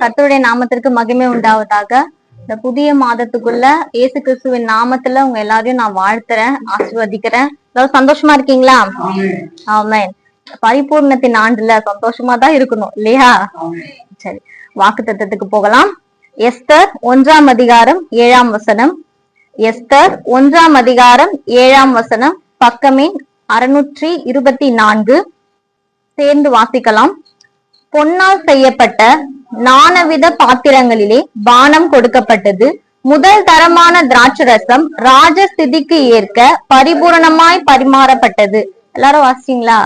கர்த்தருடைய நாமத்திற்கு மகிமை உண்டாவதாக. இந்த புதிய மாதத்துக்குள்ள இயேசு கிறிஸ்துவின் நாமத்துல உங்க எல்லாரையும் நான் வாழ்த்துறேன் ஆசீர்வதிக்கிறேன். சந்தோஷமா இருக்கீங்களா? ஆமென். பரிபூர்ணத்தின் ஆண்டுல சந்தோஷமா தான் இருக்கணும் இல்லையா? சரி வாக்கு தத்தத்துக்கு போகலாம். எஸ்தர் ஒன்றாம் அதிகாரம் ஏழாம் வசனம். எஸ்தர் ஒன்றாம் அதிகாரம் ஏழாம் வசனம். பக்கமே அறுநூற்றி இருபத்தி நான்கு. சேர்ந்து வாசிக்கலாம். பொன்னால் செய்யப்பட்ட நானவித பாத்திரங்களிலே பானம் கொடுக்கப்பட்டது. முதல் தரமான திராட்சரசம் ராஜஸ்திதிக்கு ஏற்க பரிபூரணமாய் பரிமாறப்பட்டது. எல்லாரும் வாசிங்களா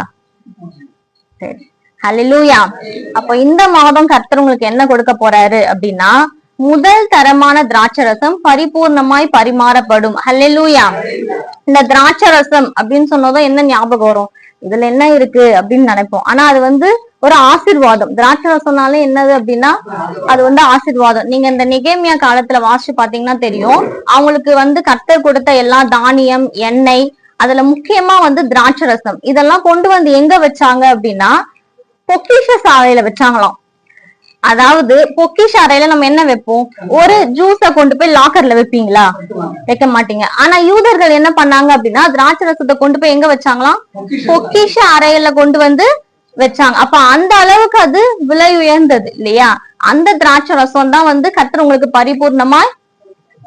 சரி. ஹலிலூயா அப்போ இந்த மாதம் கர்த்தர் உங்களுக்கு என்ன கொடுக்க போறாரு அப்படின்னா முதல் தரமான திராட்சரசம் பரிபூர்ணமாய் பரிமாறப்படும். ஹalleluya இந்த திராட்சரசம் அப்படின்னு சொன்னதும் என்ன ஞாபகம் வரும்? இதுல என்ன இருக்கு அப்படின்னு நினைப்போம். ஆனா அது வந்து ஒரு ஆசிர்வாதம். திராட்சை ரசம்னாலே என்னது அப்படின்னா அது வந்து ஆசிர்வாதம். நீங்க இந்த நிகேமியா காலத்துல வாசிச்சு பாத்தீங்கன்னா தெரியும். அவங்களுக்கு வந்து கர்த்தர் கொடுத்த எல்லா தானியம் எண்ணெய் அதுல முக்கியமா வந்து திராட்சை ரசம் இதெல்லாம் கொண்டு வந்து எங்க வச்சாங்க அப்படின்னா பொக்கிஷ சாலையில வச்சாங்களாம். அதாவது பொக்கிஷ அறையில நம்ம என்ன வைப்போம்? ஒரு ஜூஸ கொண்டு போய் லாக்கர்ல வைப்பீங்களா? வைக்க மாட்டீங்க. ஆனா யூதர்கள் என்ன பண்ணாங்க அப்படின்னா திராட்சை ரசத்தை கொண்டு போய் எங்க வச்சாங்களாம்? பொக்கிஷ அறையில கொண்டு வந்து வச்சாங்க. அப்ப அந்த அளவுக்கு அது விலை உயர்ந்தது இல்லையா? அந்த திராட்சை ரசம் தான் வந்து கர்த்தர் உங்களுக்கு பரிபூர்ணமாய்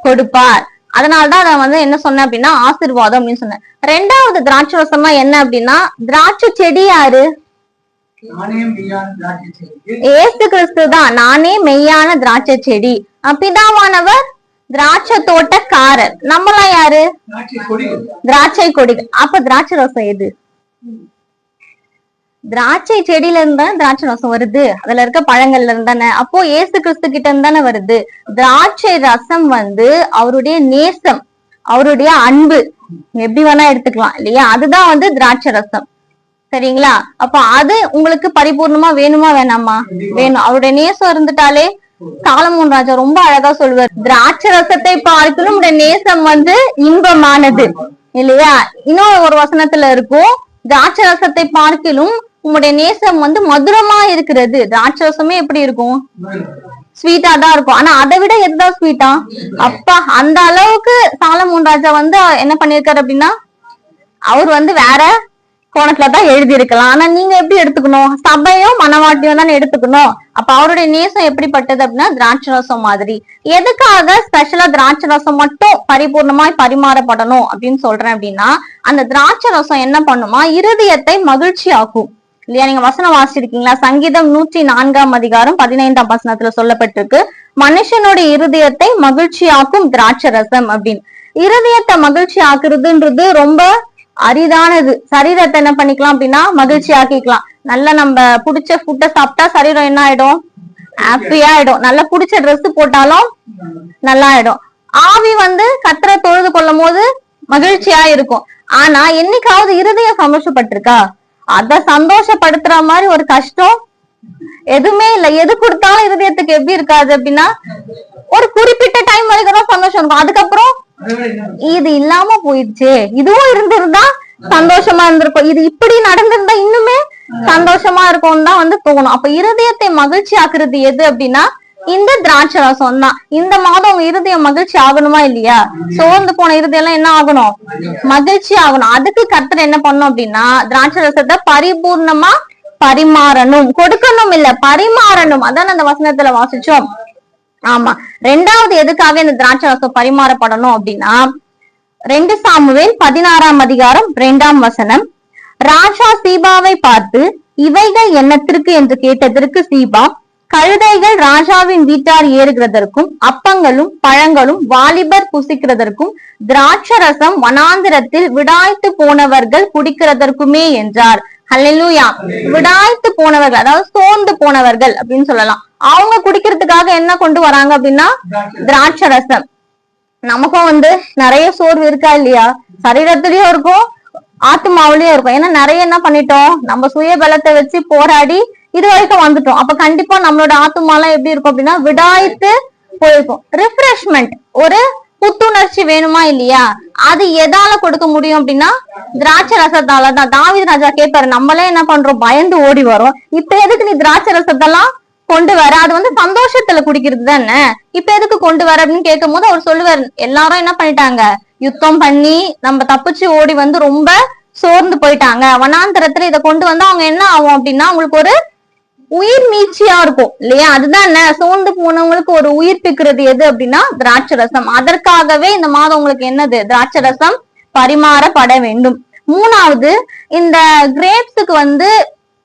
கொடுப்பார். அதனாலதான் அதை வந்து என்ன சொன்னேன் அப்படின்னா ஆசீர்வாதம் அப்படின்னு சொன்னேன். ரெண்டாவது திராட்சை ரசமா என்ன அப்படின்னா திராட்சை செடி யாரு? ஏசு கிறிஸ்து தான். நானே மெய்யான திராட்சை செடி. பிதாவானவர் திராட்சை தோட்டக்காரர். நம்மளாம் யாரு? திராட்சை கொடிகள். அப்ப திராட்சை ரசம் எது? திராட்சை செடியில இருந்து திராட்சை ரசம் வருது. அதுல இருக்க பழங்கள்ல இருந்து தானே. அப்போ ஏசு கிறிஸ்து கிட்ட இருந்து தானே வருது. திராட்சை ரசம் வந்து அவருடைய நேசம் அவருடைய அன்பு. எப்படி வேணா எடுத்துக்கலாம் இல்லையா? அதுதான் வந்து திராட்சை ரசம். சரிங்களா? அப்ப அது உங்களுக்கு பரிபூர்ணமா வேணுமா வேணாமா? வேணும். அவருடைய நேசம் இருந்துட்டாலே சாலமோன் ராஜா ரொம்ப அழகா சொல்லுவார். திராட்சை ரசத்தை பார்க்கணும் உடைய நேசம் வந்து இன்பமானது இல்லையா? இன்னொரு ஒரு வசனத்துல இருக்கும். திராட்சை ரசத்தை பார்க்கிலும் உங்களுடைய நேசம் வந்து மதுரமா இருக்கிறது. திராட்சை ரசமே எப்படி இருக்கும்? ஸ்வீட்டா தான் இருக்கும். ஆனா அதை விட எதுதான் ஸ்வீட்டா அப்பா அந்த அளவுக்கு சாலமோன் ராஜா வந்து என்ன பண்ணிருக்காரு அப்படின்னா அவர் வந்து வேற கோணத்துல தான் எழுதி இருக்கலாம் ஆனா நீங்க எப்படி எடுத்துக்கணும்? சபையும் மனவாட்டியும் தானே எடுத்துக்கணும். அப்ப அவருடைய நேசம் எப்படிப்பட்டது அப்படின்னா திராட்சை ரசம் மாதிரி. எதுக்காக ஸ்பெஷலா திராட்சை ரசம் மட்டும் பரிபூர்ணமாய் பரிமாறப்படணும் அப்படின்னு சொல்றேன் அப்படின்னா அந்த திராட்சை ரசம் என்ன பண்ணுமா? இருதயத்தை மகிழ்ச்சி ஆக்கும் இல்லையா? நீங்க வசனம் வாசிச்சிருக்கீங்களா? சங்கீதம் நூற்றி நான்காம் அதிகாரம் பதினைந்தாம் வசனத்துல சொல்லப்பட்டிருக்கு. மனுஷனுடைய இருதயத்தை மகிழ்ச்சியாக்கும் திராட்சை ரசம் அப்படின்னு. இருதயத்தை மகிழ்ச்சி ஆக்குறதுன்றது ரொம்ப அரிதானது. சரீரத்தை என்ன பண்ணிக்கலாம் அப்படின்னா மகிழ்ச்சி ஆக்கிக்கலாம் நல்லா நம்ம புடிச்ச ஃபுட்டை சாப்பிட்டா சரீரம் என்ன ஆயிடும்? ஹாப்பியா ஆயிடும். நல்லா புடிச்ச ட்ரெஸ் போட்டாலும் நல்லா ஆயிடும். ஆவி வந்து கத்திர தொழுது கொள்ளும் போது மகிழ்ச்சியா இருக்கும். ஆனா என்னைக்காவது இருதயம் சந்தோஷப்பட்டிருக்கா? அத சந்தோஷப்படுத்துற மாதிரி ஒரு கஷ்டம் எதுவுமே இல்ல. எது கொடுத்தாலும் இருதயத்துக்கு எப்படி இருக்காது அப்படின்னா ஒரு குறிப்பிட்ட டைம் வரைக்கும் தான் சந்தோஷம் இருக்கும். அதுக்கப்புறம் இது இல்லாம போயிடுச்சு. இதுவும் இருந்திருந்தா சந்தோஷமா இருந்திருக்கும். இது இப்படி நடந்திருந்தா இன்னுமே சந்தோஷமா இருக்கும் தான் வந்து தோணும். அப்ப இருதயத்தை மகிழ்ச்சி ஆக்குறது எது அப்படின்னா இந்த திராட்சை ரசம் தான். இந்த மாதம் உங்க இருதயம் மகிழ்ச்சி ஆகணுமா இல்லையா? சோர்ந்து போன இருதயம் எல்லாம் என்ன ஆகணும்? மகிழ்ச்சி ஆகணும். அதுக்கு கர்த்தர் என்ன பண்ணும் அப்படின்னா திராட்சை ரசத்தை பரிபூர்ணமா பரிமாறணும். கொடுக்கணும் இல்ல பரிமாறணும். அதான் அந்த வசனத்துல வாசிச்சோம். ஆமா. ரெண்டாவது எதுக்காக இந்த திராட்சை ரசம் பரிமாறப்படணும் அப்படின்னா ரெண்டு சாமுவேல் பதினாறாம் அதிகாரம் இரண்டாம் வசனம். ராஜா சீபாவை பார்த்து இவைகள் என்னத்திற்கு என்று கேட்டதற்கு சீபா கழுதைகள் ராஜாவின் வீட்டார் ஏறுகிறதற்கும் அப்பங்களும் பழங்களும் வாலிபர் புசிக்கிறதற்கும் திராட்சரசம் வனாந்திரத்தில் விடாய்த்து போனவர்கள் குடிக்கிறதற்குமே என்றார். ஹalleluya விடாய்த்து போனவர்கள் அதாவது சோர்ந்து போனவர்கள் அப்படின்னு சொல்லலாம். அவங்க குடிக்கிறதுக்காக என்ன கொண்டு வராங்க அப்படின்னா திராட்சை ரசம் நமக்கும் வந்து நிறைய சோர்வு இருக்கா இல்லையா? சரீரத்திலயும் இருக்கும் ஆத்மாவிலயும் இருக்கும். ஏன்னா நிறைய என்ன பண்ணிட்டோம்? நம்ம சுய பலத்தை வச்சு போராடி இது வரைக்கும் வந்துட்டோம். அப்ப கண்டிப்பா நம்மளோட ஆத்துமாலாம் எப்படி இருக்கும் அப்படின்னா விடாய்த்து போயிருக்கும். ரிஃப்ரெஷ்மெண்ட் ஒரு புத்துணர்ச்சி வேணுமா இல்லையா? அது எதால கொடுக்க முடியும் அப்படின்னா திராட்சை ரசத்தால தான். தாவித ராஜா கேட்பாரு நம்மளே என்ன பண்றோம்? பயந்து ஓடி வரோம். இப்ப எதுக்கு நீ திராட்சை ரசத்தெல்லாம் கொண்டு வர? அது வந்து சந்தோஷத்துல குடிக்கிறது தானே. இப்ப எதுக்கு கொண்டு வர அப்படின்னு கேட்கும் போது அவர் சொல்லுவார் எல்லாரும் என்ன பண்ணிட்டாங்க? யுத்தம் பண்ணி நம்ம தப்பிச்சு ஓடி வந்து ரொம்ப சோர்ந்து போயிட்டாங்க. வனாந்தரத்துல இதை கொண்டு வந்து அவங்க என்ன ஆகும் அப்படின்னா அவங்களுக்கு ஒரு உயிர் மீட்சியா இருக்கும் இல்லையா? அதுதான் சோர்ந்து போனவங்களுக்கு ஒரு உயிர்ப்பிக்கிறது எது அப்படின்னா திராட்சை ரசம் அதற்காகவே இந்த மாதம் உங்களுக்கு என்னது? திராட்சை ரசம் பரிமாறப்பட வேண்டும். மூணாவது இந்த கிரேப்ஸுக்கு வந்து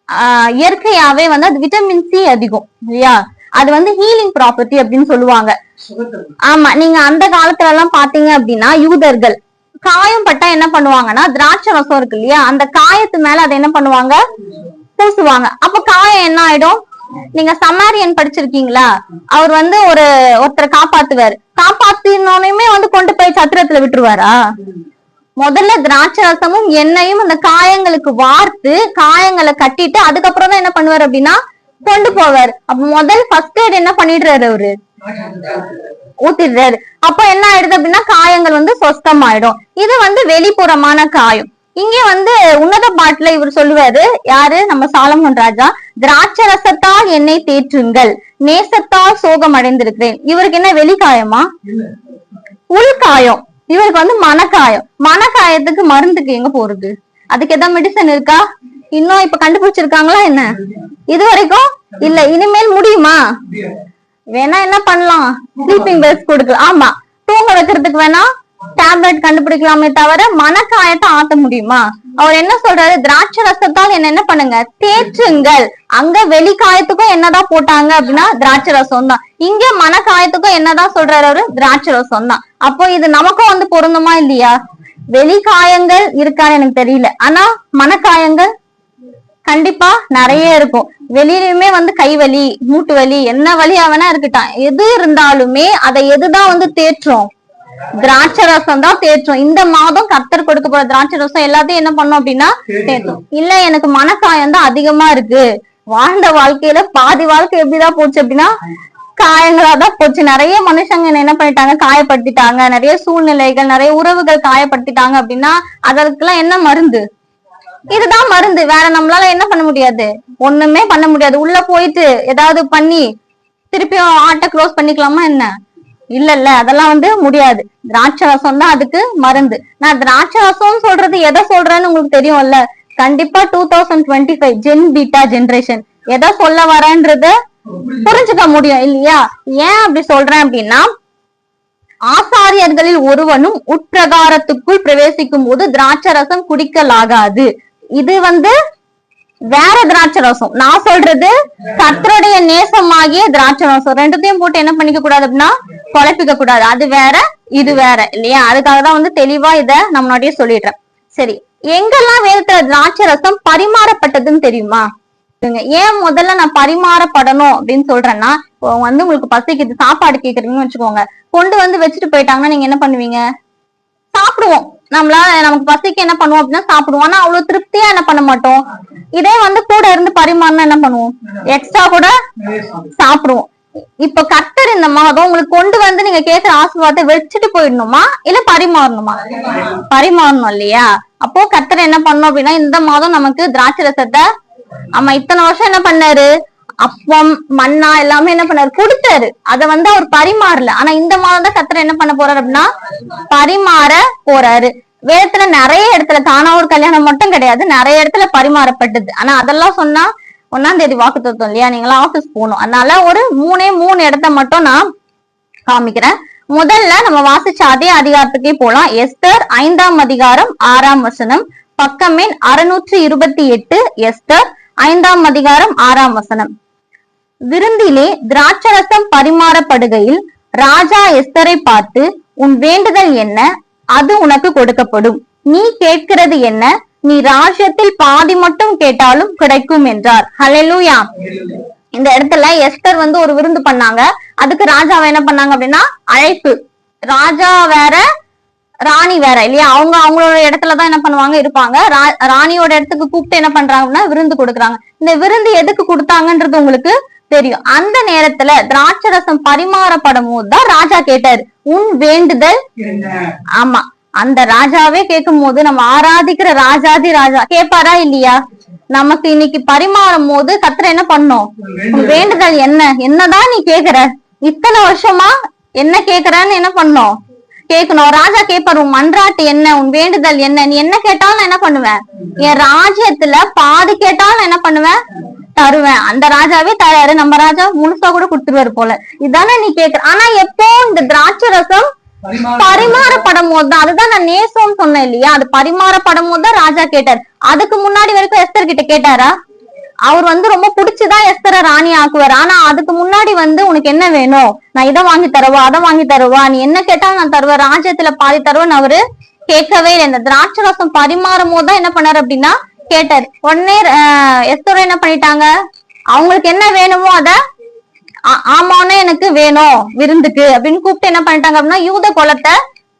ஆஹ், இயற்கையாவே வந்து அது விட்டமின் சி அதிகம் இல்லையா? அது வந்து ஹீலிங் ப்ராப்பர்ட்டி அப்படின்னு சொல்லுவாங்க. ஆமா நீங்க அந்த காலத்துல எல்லாம் பாத்தீங்க அப்படின்னா யூதர்கள் காயம் பட்டா என்ன பண்ணுவாங்கன்னா திராட்சை ரசம் இருக்கு இல்லையா? அந்த காயத்து மேல அதை என்ன பண்ணுவாங்க? பூசுவாங்க. அப்ப காயம் என்ன ஆயிடும்? நீங்க சமாரியன் படிச்சிருக்கீங்களா? அவர் வந்து ஒரு ஒருத்தரை காப்பாத்துவாரு. காப்பாத்தினோனையுமே வந்து கொண்டு போய் சத்திரத்துல விட்டுருவாரா? முதல்ல திராட்சை ரசமும் எண்ணெயும் அந்த காயங்களுக்கு வார்த்து காயங்களை கட்டிட்டு அதுக்கப்புறம் தான் என்ன பண்ணுவாரு அப்படின்னா கொண்டு போவார். அப்ப முதல் ஃபர்ஸ்ட் எய்ட் என்ன பண்ணிடுறாரு அவரு? ஊத்திடுறாரு. அப்ப என்ன ஆயிடுது அப்படின்னா காயங்கள் வந்து சொஸ்தமாயிடும் இது வந்து வெளிப்புறமான காயம். இங்க வந்து உன்னத பாட்டுல இவர் சொல்லுவாரு யாரு? நம்ம சாலமன் ராஜா. திராட்சை ரசத்தால் என்னை தேற்றுங்கள் நேசத்தால் சோகம் அடைந்திருக்கிறேன். இவருக்கு என்ன வெளிக்காயமா? உள்காயம். இவருக்கு வந்து மனக்காயம். மனக்காயத்துக்கு மருந்துக்கு எங்க போறது? அதுக்கு ஏதாவது மெடிசன் இருக்கா? இன்னும் இப்ப கண்டுபிடிச்சிருக்காங்களா என்ன? இது வரைக்கும் இல்ல இனிமேல் முடியுமா? வேணா என்ன பண்ணலாம்? ஸ்லீப்பிங் பெல்ஸ் கொடுக்கலாம். ஆமா. தூங்க வைக்கிறதுக்கு வேணா டேப்லெட் கண்டுபிடிக்கலாமே தவிர மனக்காயத்தை ஆத்த முடியுமா? அவர் என்ன சொல்றாரு? திராட்சை ரசத்தால் என்ன என்ன பண்ணுங்க? தேற்றுங்கள். அங்க வெளிக்காயத்துக்கும் என்னதான் போட்டாங்க அப்படின்னா திராட்சை ரசம் தான் இங்க மனக்காயத்துக்கும் என்னதான் சொல்றாரு அவரு? திராட்சை ரசம் தான் அப்போ இது நமக்கும் வந்து பொருந்துமா இல்லையா? வெளிக்காயங்கள் இருக்கான்னு எனக்கு தெரியல. ஆனா மனக்காயங்கள் கண்டிப்பா நிறைய இருக்கும். வெளியிலுமே வந்து கை வலி மூட்டு வலி என்ன வலி அவனா இருக்கட்டான். எது இருந்தாலுமே அதை எதுதான் வந்து தேற்றும்? திராட்சை ரசம் தான் தேற்றும். இந்த மாதம் கத்தர் கொடுக்க போற திராட்சை ரசம் எல்லாத்தையும் என்ன பண்ணும் அப்படின்னா தேற்றும். இல்ல எனக்கு மனக்காயம் தான் அதிகமா இருக்கு. வாழ்ந்த வாழ்க்கையில பாதி வாழ்க்கை எப்படிதான் போச்சு அப்படின்னா காயங்களா தான் போச்சு. நிறைய மனுஷங்க என்ன என்ன பண்ணிட்டாங்க? காயப்படுத்திட்டாங்க. நிறைய சூழ்நிலைகள் நிறைய உறவுகள் காயப்படுத்திட்டாங்க அப்படின்னா அதற்கெல்லாம் என்ன மருந்து? இதுதான் மருந்து. வேற நம்மளால என்ன பண்ண முடியாது? ஒண்ணுமே பண்ண முடியாது. உள்ள போயிட்டு ஏதாவது பண்ணி திருப்பியும் ஆட்டை க்ளோஸ் பண்ணிக்கலாமா என்ன? இல்ல இல்ல அதெல்லாம் வந்து முடியாது. திராட்சை ரசம் தான் அதுக்கு மருந்து. நான் திராட்சை ரசம் சொல்றது எதை சொல்றேன்னு உங்களுக்கு தெரியும்ல? கண்டிப்பா two thousand twenty five gen beta generation எதை சொல்ல வரேன்றத புரிஞ்சுக்க முடியும் இல்லையா? ஏன் அப்படி சொல்றேன் அப்படின்னா ஆசாரியர்களில் ஒருவனும் உட்பிரகாரத்துக்குள் பிரவேசிக்கும் போது திராட்சை ரசம் குடிக்கலாகாது. இது வந்து வேற திராட்சை ரசம் நான் சொல்றது கத்தருடைய நேசமாகிய திராட்சை ரசம் ரெண்டுத்தையும் போட்டு என்ன பண்ணிக்க கூடாது அப்படின்னா குழப்பிக்க கூடாது. அது வேற இது வேற இல்லையா? அதுக்காக தான் வந்து தெளிவா இத நம்ம முன்னாடியே சொல்லிடுறேன். சரி எங்கெல்லாம் வேதத்துல திராட்சை ரசம் பரிமாறப்பட்டதுன்னு தெரியுமா? ஏன் முதல்ல நான் பரிமாறப்படணும் அப்படின்னு சொல்றேன்னா இப்போ வந்து உங்களுக்கு பசிக்குது சாப்பாடு கேக்குறீங்கன்னு வச்சுக்கோங்க. கொண்டு வந்து வச்சுட்டு போயிட்டாங்கன்னா நீங்க என்ன பண்ணுவீங்க? சாப்பிடுவோம். நம்மளால நமக்கு பசிக்கு என்ன பண்ணுவோம் அப்படின்னா சாப்பிடுவோம். ஆனா அவ்வளவு திருப்தியா என்ன பண்ண மாட்டோம்? இதே வந்து கூட இருந்து பரிமாறினா என்ன பண்ணுவோம்? எக்ஸ்ட்ரா கூட சாப்பிடுவோம். இப்ப கத்தர் இந்த மாதம் உங்களுக்கு கொண்டு வந்து நீங்க கேக்குற ஆசீர்வாதத்தை வச்சுட்டு போயிடணுமா? இல்ல பரிமாறணுமா? பரிமாறணும் இல்லையா? அப்போ கத்தர் என்ன பண்ணணும் அப்படின்னா இந்த மாதம் நமக்கு திராட்சை ரசத்தை ஆமா இத்தனை வருஷம் என்ன பண்ணாரு? அப்பம் மண்ணா எல்லாமே என்ன பண்ணாரு? கொடுத்தாரு. அத வந்து அவர் பரிமாறல. ஆனா இந்த மாதம் தான் கத்தர் என்ன பண்ண போறாரு அப்படின்னா பரிமாற போறாரு. வேதத்துல நிறைய இடத்துல காணாவூர் கல்யாணம் மட்டும் கிடையாது நிறைய இடத்துல பரிமாறப்பட்டது. ஆனா அதெல்லாம் சொன்னா ஒன்னாம் தேதி வாக்கு தத்துவம் இல்லையா? நீங்களா ஆபீஸ் போகணும். அதனால ஒரு மூணே மூணு இடத்த மட்டும் நான் காமிக்கிறேன். முதல்ல நம்ம வாசிச்ச அதே அதிகாரத்துக்கே போலாம். எஸ்தர் ஐந்தாம் அதிகாரம் ஆறாம் வசனம். பக்கமின் அறுநூற்றி இருபத்தி எட்டு எஸ்தர் ஐந்தாம் அதிகாரம் ஆறாம் வசனம். விருந்திலே திராட்சரசம் பரிமாறப்படுகையில் ராஜா எஸ்தரை பார்த்து உன் வேண்டுதல் என்ன? அது உனக்கு கொடுக்கப்படும். நீ கேட்கிறது என்ன? நீ ராஜ்யத்தில் பாதி மட்டும் கேட்டாலும் கிடைக்கும் என்றார். ஹalleluya இந்த இடத்துல எஸ்தர் வந்து ஒரு விருந்து பண்ணாங்க. அதுக்கு ராஜாவை என்ன பண்ணாங்க அப்படின்னா அழைப்பு. ராஜா வேற ராணி வேற இல்லையா? அவங்க அவங்களோட இடத்துலதான் என்ன பண்ணுவாங்க? இருப்பாங்க. ராணியோட இடத்துக்கு கூப்பிட்டு என்ன பண்றாங்க அப்படின்னா விருந்து கொடுக்குறாங்க. இந்த விருந்து எதுக்கு கொடுத்தாங்கன்றது உங்களுக்கு தெரியும். அந்த நேரத்துல திராட்சை ரசம் பரிமாறப்படும் போதுதான் ராஜா கேட்டாரு உன் வேண்டுதல் ஆமா. அந்த ராஜாவே கேட்கும் போது நம்ம ஆராதிக்கிற ராஜாதி ராஜா கேட்பாரா இல்லையா? நமக்கு இன்னைக்கு பரிமாறும் போது கத்திர என்ன பண்ணும்? உன் வேண்டுதல் என்ன? என்னதான் நீ கேக்குற? இத்தனை வருஷமா என்ன கேக்குறன்னு என்ன பண்ணும்? கேட்கணும் ராஜா கேட்பாரு உன் மன்றாட்டு என்ன? உன் வேண்டுதல் என்ன? நீ என்ன கேட்டாலும் என்ன பண்ணுவேன்? என் ராஜ்யத்துல பாதி கேட்டாலும் என்ன பண்ணுவேன்? தருவேன். அந்த ராஜாவே தராரு நம்ம ராஜா முழுசா கூட கொடுத்துருவாரு போல. இதானே நீ கேக்குற. ஆனா எப்போ இந்த திராட்சை ரசம் பரிமாறப்படும். போது தான் அதுதான் நான் நேசம் சொன்னேன் இல்லையா? அது பரிமாறப்படும் போது தான் ராஜா கேட்டார். அதுக்கு முன்னாடி வரைக்கும் எஸ்தர் கிட்ட கேட்டாரா? அவர் வந்து ரொம்ப பிடிச்சுதான் எஸ்தரை ராணி ஆக்குவார். ஆனா அதுக்கு முன்னாடி வந்து உனக்கு என்ன வேணும்? நான் இதை வாங்கி தருவா அதை வாங்கி தருவா? நீ என்ன கேட்டாலும் நான் தருவேன். ராஜ்யத்துல பாதி தருவேன்னு அவரு கேட்கவே இல்லை. இந்த திராட்சை ரசம் பரிமாறும் போது தான் என்ன பண்ணாரு அப்படின்னா கேட்டார். உடனே ஆஹ், என்ன பண்ணிட்டாங்க? அவங்களுக்கு என்ன வேணுமோ அத ஆமான்னு எனக்கு வேணும் விருந்துக்கு அப்படின்னு கூப்பிட்டு என்ன பண்ணிட்டாங்க அப்படின்னா யூத குலத்தை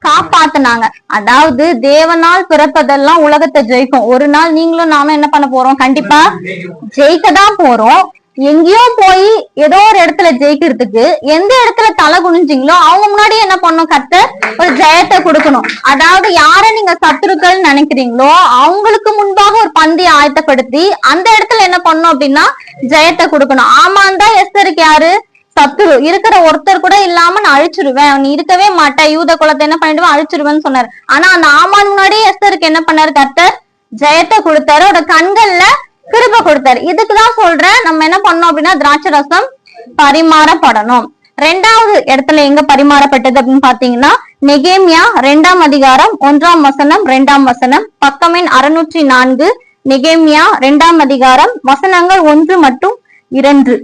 காப்பாத்துனாங்க. அதாவது தேவனால் பிறப்பதெல்லாம் உலகத்தை ஜெயிக்கும். ஒரு நாள் நீங்களும் நானும் என்ன பண்ண போறோம்? கண்டிப்பா ஜெயிக்க தான் போறோம். எங்கேயோ போய் ஏதோ ஒரு இடத்துல ஜெயிக்கிறதுக்கு எந்த இடத்துல தலை குனிஞ்சீங்களோ அவங்க முன்னாடி என்ன பண்ணும் கத்த ஒரு ஜெயத்தை கொடுக்கணும். அதாவது யார நீங்க சத்துருக்கள் நினைக்கிறீங்களோ அவங்களுக்கு முன்பாக ஒரு பந்தி ஆயத்தப்படுத்தி அந்த இடத்துல என்ன பண்ணும் அப்படின்னா ஜெயத்தை கொடுக்கணும். ஆமான் தான் எஸ்தருக்கு யாரு? சத்துரு. இருக்கிற ஒருத்தர் கூட இல்லாம நான் அழிச்சிருவேன். நீ இருக்கவே மாட்டேன் யூத குலத்தை என்ன பண்ணிடுவேன்? அழிச்சிருவேன்னு சொன்னாரு. ஆனா அந்த ஆமான் முன்னாடியே எஸ்தருக்கு என்ன பண்ணாரு கர்த்தர்? ஜெயத்தை கொடுத்தாரு. அவரோட கண்கள்ல கிருப கொடுத்தாரு. இதுக்குதான் சொல்றேன் நம்ம என்ன பண்ணோம் அப்படின்னா திராட்சை ரசம் பரிமாறப்படணும். ரெண்டாவது இடத்துல எங்க பரிமாறப்பட்டது அப்படின்னு பாத்தீங்கன்னா நெகேமியா ரெண்டாம் அதிகாரம் ஒன்றாம் வசனம் ரெண்டாம் வசனம். பக்கமின் அறுநூற்றி நான்கு நெகேமியா ரெண்டாம் அதிகாரம் வசனங்கள் ஒன்று மற்றும் இரண்டு.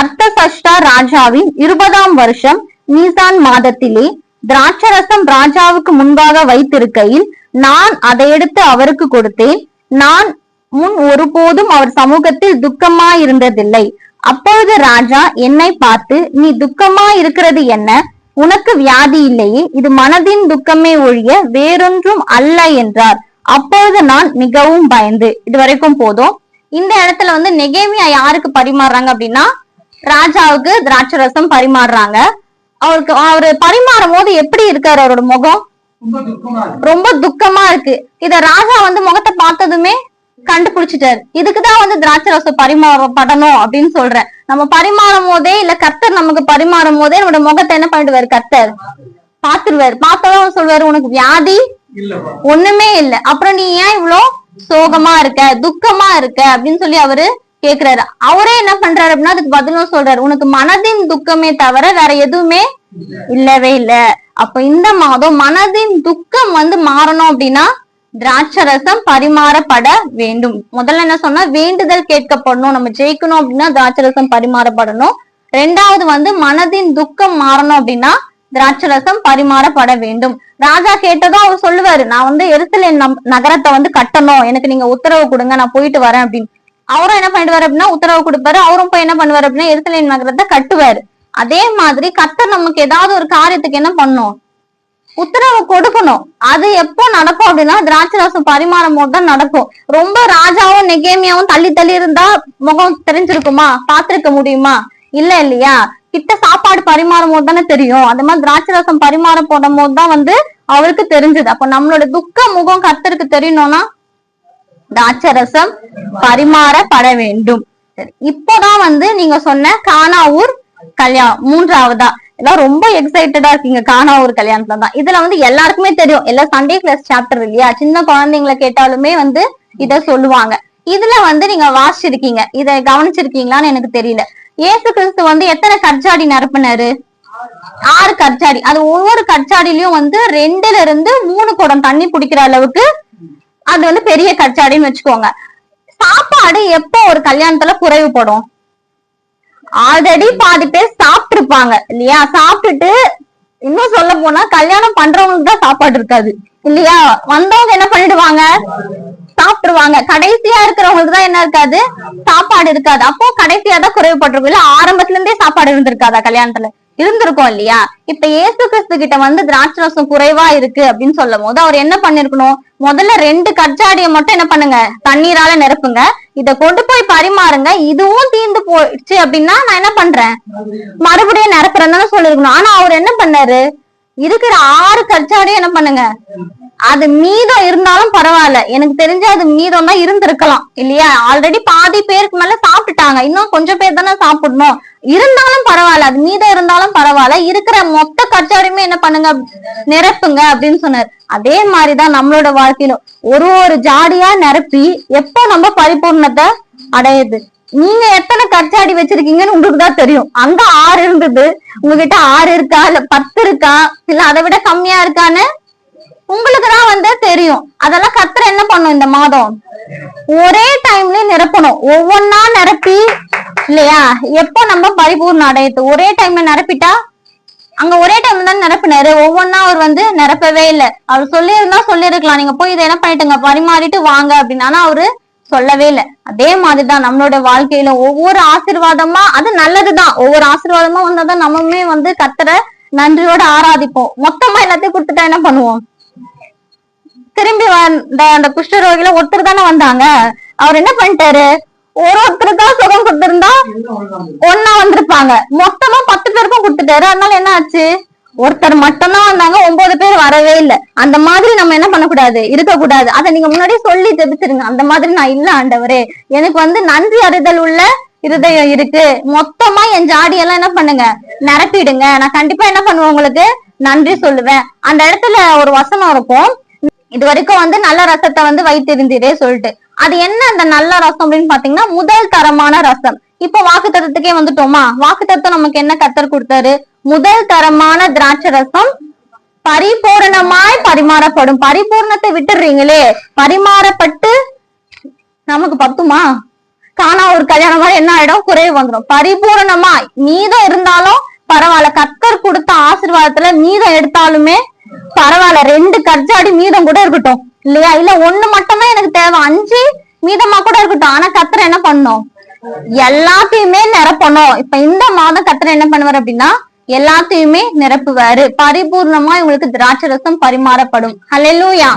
அர்த்த சஷ்டா ராஜாவின் இருபதாம் வருஷம் நீசான் மாதத்திலே திராட்சரசம் ராஜாவுக்கு முன்பாக வைத்திருக்கையில் நான் அதை எடுத்து அவருக்கு கொடுத்தேன். நான் முன் ஒருபோதும் அவர் சமூகத்தில் துக்கமாயிருந்ததில்லை. அப்பொழுது ராஜா என்னை பார்த்து நீ துக்கமா இருக்கிறது என்ன? உனக்கு வியாதி இல்லையே? இது மனதின் துக்கமே ஒழிய வேறொன்றும் அல்ல என்றார். அப்பொழுது நான் மிகவும் பயந்து இது வரைக்கும் போதும். இந்த இடத்துல வந்து நெகேமியா யாருக்கு பரிமாறுறாங்க அப்படின்னா ராஜாவுக்கு திராட்சை ரசம் பரிமாறுறாங்க. அவருக்கு அவரு பரிமாறும் போது எப்படி இருக்காரு அவரோட முகம்? ரொம்ப துக்கமா இருக்கு ரொம்ப துக்கமா இருக்கு. இத ராஜா வந்து முகத்தை பார்த்ததுமே கண்டுபிடிச்சிட்டாரு. இதுக்குதான் வந்து திராட்சை ரசம் பரிமாறப்படணும் அப்படின்னு சொல்றேன். நம்ம பரிமாறும் போதே இல்ல கர்த்தர் நமக்கு பரிமாறும் போதே நம்மளோட முகத்தை என்ன பண்ணிடுவாரு? கர்த்தர் பாத்துருவாரு பார்த்ததும் சொல்வாரு உனக்கு வியாதி ஒண்ணுமே இல்ல. அப்புறம் நீ ஏன் இவ்ளோ சோகமா இருக்க துக்கமா இருக்க? அப்படின்னு சொல்லி அவரு கேக்குறாரு. அவரே என்ன பண்றாரு அப்படின்னா அதுக்கு பதிலும் சொல்றாரு. உனக்கு மனதின் துக்கமே தவிர வேற எதுவுமே இல்லவே இல்ல. அப்ப இந்த மாதம் மனதின் துக்கம் வந்து மாறணும் அப்படின்னா திராட்சரசம் பரிமாறப்பட வேண்டும். முதல்ல என்ன சொன்னா வேண்டுதல் கேட்கப்படணும். நம்ம ஜெயிக்கணும் அப்படின்னா திராட்சரசம் பரிமாறப்படணும். ரெண்டாவது வந்து மனதின் துக்கம் மாறணும் அப்படின்னா திராட்சரசம் பரிமாறப்பட வேண்டும். ராஜா கேட்டதும் அவர் சொல்லுவாரு நான் வந்து எருசலேம் நம்- நகரத்தை வந்து கட்டணும். எனக்கு நீங்க உத்தரவு கொடுங்க நான் போயிட்டு வரேன் அப்படின்னு. அவரும் என்ன பண்ணிடுவாரு அப்படின்னா உத்தரவு கொடுப்பாரு. அவரும் போய் என்ன பண்ணுவாரு அப்படின்னா எருசலேம் நகரத்தை கட்டுவாரு. அதே மாதிரி கத்தர் நமக்கு ஏதாவது ஒரு காரியத்துக்கு என்ன பண்ணும்? உத்தரவு கொடுக்கணும். அது எப்போ நடக்கும் அப்படின்னா திராட்சை ரசம் பரிமாறும் போது தான் நடக்கும். ரொம்ப ராஜாவும் நெகேமியாவும் தள்ளி தள்ளி இருந்தா முகம் தெரிஞ்சிருக்குமா? பார்த்திருக்க முடியுமா? இல்ல இல்லையா? கிட்ட சாப்பாடு பரிமாறும் போது தானே தெரியும். அந்த மாதிரி திராட்சை ரசம் பரிமாற போடும் போது தான் வந்து அவருக்கு தெரிஞ்சது. அப்ப நம்மளோட துக்க முகம் கத்தருக்கு தெரியணும்னா திராட்சை ரசம் பரிமாறப்பட வேண்டும். சரி இப்போதான் வந்து நீங்க சொன்ன கானாவூர் கல்யாணம் மூன்றாவதா. எல்லாம் ரொம்ப எக்ஸைட்டடா இருக்கீங்க. கானாவூர் கல்யாணத்துல தான். இதுல வந்து எல்லாருக்குமே தெரியும். எல்லாம் சண்டே கிளாஸ் சாப்டர் இல்லையா? சின்ன குழந்தைங்களை கேட்டாலுமே வந்து இத சொல்லுவாங்க. இதுல வந்து நீங்க வாசிச்சிருக்கீங்க. இத கவனிச்சிருக்கீங்களான்னு எனக்கு தெரியல. ஏசு கிறிஸ்து வந்து எத்தனை கற்சாடி நிரப்பினாரு? ஆறு கற்சாடி அது ஒவ்வொரு கற்சாடியிலயும் வந்து ரெண்டுல இருந்து மூணு குடம் தண்ணி பிடிக்கிற அளவுக்கு அது வந்து பெரிய கற்சாடின்னு வச்சுக்கோங்க. சாப்பாடு எப்போ ஒரு கல்யாணத்துல குறைவுபடும்? ஆல்ரெடி பாதி பேர் சாப்பிட்டு இருப்பாங்க இல்லையா? சாப்பிட்டுட்டு இன்னும் சொல்ல போனா கல்யாணம் பண்றவங்களுக்கு தான் சாப்பாடு இருக்காது இல்லையா? வந்தவங்க என்ன பண்ணிடுவாங்க? சாப்பிட்டுருவாங்க. கடைசியா இருக்கிறவங்களுக்கு தான் என்ன இருக்காது? சாப்பாடு இருக்காது. அப்போ கடைசியா தான் குறைவுபட்டிருக்கும். இல்ல ஆரம்பத்துல இருந்தே சாப்பாடு இருந்திருக்காதா கல்யாணத்துல? இருந்திருக்கும் இல்லையா? இப்ப இயேசு கிறிஸ்து கிட்ட வந்து திராட்சை ரசம் குறைவா இருக்கு அப்படின்னு சொல்லும் போது அவர் என்ன பண்ணிருக்கணும்? முதல்ல ரெண்டு கச்சாடியை மட்டும் என்ன பண்ணுங்க? தண்ணீரால நிரப்புங்க. இத கொண்டு போய் பரிமாறுங்க. இதுவும் தீந்து போயிடுச்சு அப்படின்னா நான் என்ன பண்றேன்? மறுபடியும் நிரப்புறேன்னு சொல்லிருக்கணும் ஆனா அவர் என்ன பண்ணாரு? இருக்கிற ஆறு கச்சாடியும் என்ன பண்ணுங்க? அது மீதம் இருந்தாலும் பரவாயில்ல. எனக்கு தெரிஞ்சு அது மீதம் தான் இருந்திருக்கலாம் இல்லையா? ஆல்ரெடி பாதி பேருக்கு மேல சாப்பிட்டுட்டாங்க. இன்னும் கொஞ்சம் பேர் தானே சாப்பிடணும். இருந்தாலும் பரவாயில்ல. அது மீதம் இருந்தாலும் பரவாயில்ல. இருக்கிற மொத்த கச்சாடியுமே என்ன பண்ணுங்க? நிரப்புங்க அப்படின்னு சொன்னார். அதே மாதிரிதான் நம்மளோட வாழ்க்கையிலும். ஒரு ஒரு ஜாடியா நிரப்பி எப்போ நம்ம பரிபூர்ணத்தை அடையுது? நீங்க எத்தனை கச்சாடி வச்சிருக்கீங்கன்னு உங்களுக்கு தான் தெரியும். அங்க ஆறு இருந்தது. உங்ககிட்ட ஆறு இருக்கா? இல்ல பத்து இருக்கா? இல்ல அதை விட கம்மியா இருக்கான்னு உங்களுக்கு தான் வந்து தெரியும். அதெல்லாம் கத்துற என்ன பண்ணும் இந்த மாதம்? ஒரே டைம்ல நிரப்பணும். ஒவ்வொன்னா நிரப்பி இல்லையா? எப்போ நம்ம பரிபூர்ண அடையத்து ஒரே டைம்ல நிரப்பிட்டா அங்க ஒரே டைம்ல தான் நிரப்பினாரு. ஒவ்வொன்னா அவர் வந்து நிரப்பவே இல்ல. அவர் சொல்லியிருந்தா சொல்லியிருக்கலாம். நீங்க போய் இதை என்ன பண்ணிட்டுங்க? பரிமாறிட்டு வாங்க அப்படின்னா. அவரு சொல்லவே இல்லை. அதே மாதிரிதான் நம்மளோட வாழ்க்கையில ஒவ்வொரு ஆசீர்வாதமா அது நல்லதுதான். ஒவ்வொரு ஆசீர்வாதமா வந்தாதான் நம்மமே வந்து கத்துற நன்றியோட ஆராதிப்போம். மொத்தமா எல்லாத்தையும் கொடுத்துட்டா என்ன பண்ணுவோம்? திரும்பி வந்த அந்த குஷ்டரோகில ஒருத்தர் தானே வந்தாங்க. அவர் என்ன பண்ணிட்டாரு? ஒரு ஒருத்தருக்கா சுகம் கொடுத்திருந்தா ஒன்னா வந்திருப்பாங்க. மொத்தமா பத்து பேருக்கும் கொடுத்துட்டாரு. அதனால என்ன ஆச்சு? ஒருத்தர் மட்டும்தான் வந்தாங்க. ஒன்பது பேர் வரவே இல்ல. அந்த மாதிரி நம்ம என்ன பண்ணக்கூடாது? இருக்கக்கூடாது. அதை நீங்க முன்னாடியே சொல்லி ஜெபிச்சிருங்க அந்த மாதிரி நான் இல்ல ஆண்டவரே. எனக்கு வந்து நன்றி அறிதல் உள்ள இருதயம் இருக்கு. மொத்தமா என் ஜாடியெல்லாம் என்ன பண்ணுங்க? நிரப்பிடுங்க. நான் கண்டிப்பா என்ன பண்ணுவேன் உங்களுக்கு? நன்றி சொல்லுவேன். அந்த இடத்துல ஒரு வசனம் இருக்கும். இது வரைக்கும் வந்து நல்ல ரசத்தை வந்து வைத்திருந்தீரே சொல்லிட்டு. அது என்ன அந்த நல்ல ரசம் அப்படின்னு பாத்தீங்கன்னா முதல் தரமான ரசம். இப்ப வாக்கு தத்துவத்துக்கே வந்துட்டோமா? வாக்கு தத்துவம் நமக்கு என்ன கத்தர் கொடுத்தாரு? முதல் தரமான திராட்சை ரசம் பரிபூரணமாய் பரிமாறப்படும். பரிபூரணத்தை விட்டுடுறீங்களே? பரிமாறப்பட்டு நமக்கு பத்துமா? காணா ஒரு கல்யாணம் மாதிரி என்ன ஆயிடும்? குறைவு வந்துடும். பரிபூரணமா மீதம் இருந்தாலும் பரவாயில்ல. கத்தர் கொடுத்த ஆசிர்வாதத்துல மீதம் எடுத்தாலுமே பரவாயில்ல ரெண்டு கர்ஜாடி மீதம் கூட இருக்கட்டும். இல்லையா? இல்ல ஒண்ணு மட்டுமே எனக்கு தேவை. அஞ்சு மீதமா கூட இருக்கட்டும். ஆனா கத்திர என்ன பண்ணும்? எல்லாத்தையுமே நிரப்பணும். இப்ப இந்த மாதம் கத்திர என்ன பண்ணுவார் அப்படின்னா எல்லாத்தையுமே நிரப்புவாரு. பரிபூர்ணமா உங்களுக்கு திராட்சை ரசம் பரிமாறப்படும். ஹலெலூயா